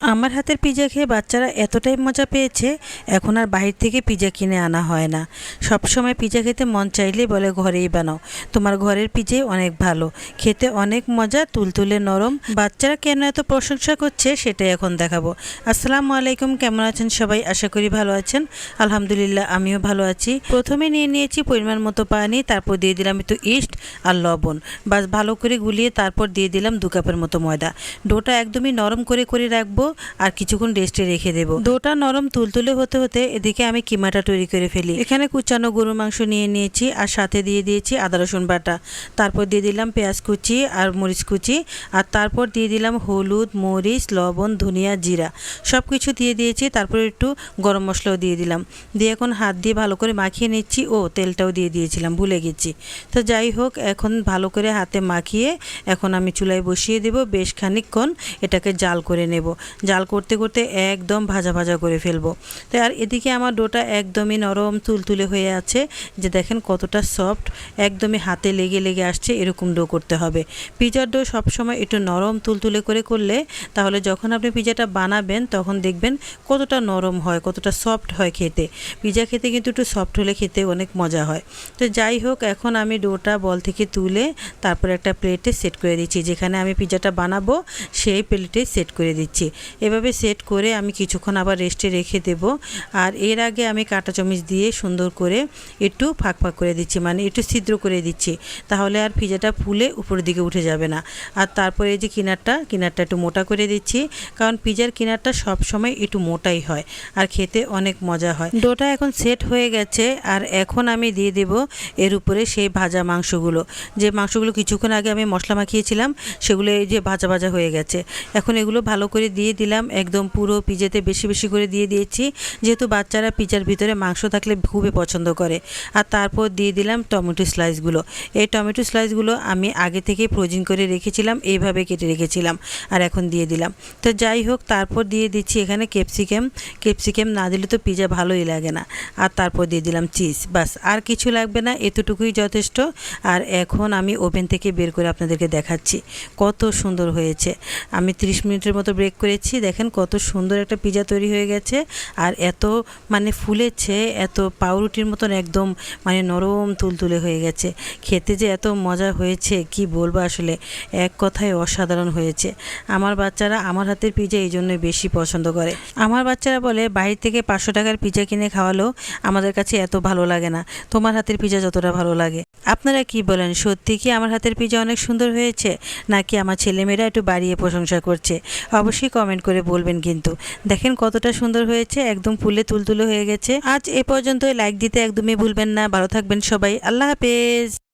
আমার হাতের পিজা খেয়ে বাচ্চারা এতটাই মজা পেয়েছে, এখন আর বাহির থেকে পিজা কিনে আনা হয় না। সব সময় পিজা খেতে মন চাইলেই বলে, ঘরেই বানাও। তোমার ঘরের পিজাই অনেক ভালো। খেতে অনেক মজা, তুলতুলে নরম। বাচ্চারা কেন এত প্রশংসা করছে সেটাই এখন দেখাবো। আসসালামু আলাইকুম, কেমন আছেন সবাই? আশা করি ভালো আছেন। আলহামদুলিল্লাহ, আমিও ভালো আছি। প্রথমে নিয়ে নিয়েছি পরিমাণ মতো পানি, তারপর দিয়ে দিলাম একটু ইস্ট আর লবণ। বাস ভালো করে গুলিয়ে তারপর দিয়ে দিলাম দু কাপের মতো ময়দা। ডোটা একদমই নরম করে করে রাখব। আর কিছুক্ষণ রেস্টে রেখে দেবো। ডোটা নরম তুলতুলে হতে হতে এদিকে আমি কিমাটা তৈরি করে ফেলি। এখানে কুচানো গরুর মাংস নিয়ে নিয়েছি আর সাথে দিয়ে দিয়েছি আদা, রসুন বাটা। তারপর দিয়ে দিলাম পেঁয়াজ কুচি আর মরিচ কুচি আর তারপর দিয়ে দিলাম হলুদ, মরিচ, লবণ, ধনিয়া, জিরা। সব কিছু দিয়ে দিয়েছি, তারপর একটু গরম মশলাও দিয়ে দিলাম। দিয়ে এখন হাত দিয়ে ভালো করে মাখিয়ে নিচ্ছি ও তেলটাও দিয়ে দিয়েছিলাম, ভুলে গেছি। তো যাই হোক, এখন ভালো করে হাতে মাখিয়ে এখন আমি চুলায় বসিয়ে দেব, বেশ খানিকক্ষণ এটাকে জাল করে নেব। জাল করতে করতে একদম ভাজা ভাজা করে ফেলব। তো আর এদিকে আমার ডোটা একদমই নরম তুলতুলে হয়ে আছে। যে দেখেন কতটা সফট, একদমই হাতে লেগে লেগে আসছে, এরকম ডো করতে হবে। পিজার ডো সবসময় একটু নরম তুলতুলে করে করলে, তাহলে যখন আপনি পিজাটা বানাবেন, তখন দেখবেন কতটা নরম হয়, কতটা সফট হয় খেতে। পিজা খেতে কিন্তু একটু সফট হলে খেতে অনেক মজা হয়। তো যাই হোক, এখন আমি ডোটা বল থেকে তুলে তারপর একটা প্লেটে সেট করে দিচ্ছি। যেখানে আমি পিজাটা বানাবো, সেই প্লেটে সেট করে দিচ্ছি। এভাবে সেট করে আমি কিছুক্ষণ আবার রেস্টে রেখে দেব। আর এর আগে আমি কাঁটা চামচ দিয়ে সুন্দর করে একটু ফাঁক ফাঁক করে দিচ্ছি মানে একটু ছিদ্র করে দিচ্ছি, তাহলে আর পিজাটা ফুলে উপরের দিকে উঠে যাবে না। আর তারপরে এই যে কিনারটা কিনারটা একটু মোটা করে দিচ্ছি, কারণ পিজার কিনারটা সব সময় একটু মোটাই হয় আর খেতে অনেক মজা হয়। ডোটা এখন সেট হয়ে গেছে আর এখন আমি দিয়ে দেব এর উপরে সেই ভাজা মাংসগুলো। যে মাংসগুলো কিছুক্ষণ আগে আমি মশলা মাখিয়েছিলাম, সেগুলো এই যে ভাজা ভাজা হয়ে গেছে। এখন এগুলো ভালো করে দিয়ে দিলাম, একদম পুরো পিজাতে বেশি বেশি করে দিয়ে দিয়েছি। যেহেতু বাচ্চারা পিজার ভিতরে মাংস থাকলে খুবই পছন্দ করে। আর তারপর দিয়ে দিলাম টমেটো স্লাইসগুলো। এই টমেটো স্লাইসগুলো আমি আগে থেকে ফ্রোজিং করে রেখেছিলাম, এইভাবে কেটে রেখেছিলাম আর এখন দিয়ে দিলাম। তো যাই হোক, তারপর দিয়ে দিচ্ছি এখানে ক্যাপসিকাম। ক্যাপসিকাম না দিলে তো পিজা ভালোই লাগে না। আর তারপর দিয়ে দিলাম চিজ। বাস, আর কিছু লাগবে না, এতটুকুই যথেষ্ট। আর এখন আমি ওভেন থেকে বের করে আপনাদেরকে দেখাচ্ছি। কত সুন্দর হয়েছে। আমি 30 মিনিটের মতো ব্রেক করেছি। দেখেন কত সুন্দর একটা পিজা তৈরি হয়ে গেছে। আর এত মানে ফুলেছে এত পাউরুটির মতন একদম মানে নরম তুলতুলে হয়ে গেছে। খেতে যে এত মজা হয়েছে, কি বলব আসলে? এক কথায় অসাধারণ হয়েছে। আমার বাচ্চারা আমার হাতের পিজা এই জন্যই বেশি পছন্দ করে। আমার বাচ্চারা বলে বাইরে থেকে পাঁচশো টাকার পিজা কিনে খাওয়ালেও আমাদের কাছে এত ভালো লাগে না। তোমার হাতের পিজা যতটা ভালো লাগে। আপনারা কি বলেন, সত্যি কি আমার হাতের পিজা অনেক সুন্দর হয়েছে? নাকি আমার ছেলেমেয়েরা একটু বাড়িয়ে প্রশংসা করছে? অবশ্যই কমেন্ট করে বলবেন কিন্তু। দেখেন কতটা সুন্দর হয়েছে, একদম ফুলে তুলতুলো হয়ে গেছে। আজ এ পর্যন্ত লাইক দিতে একদমই ভুলবেন না। ভালো থাকবেন সবাই। আল্লাহ হাফেজ।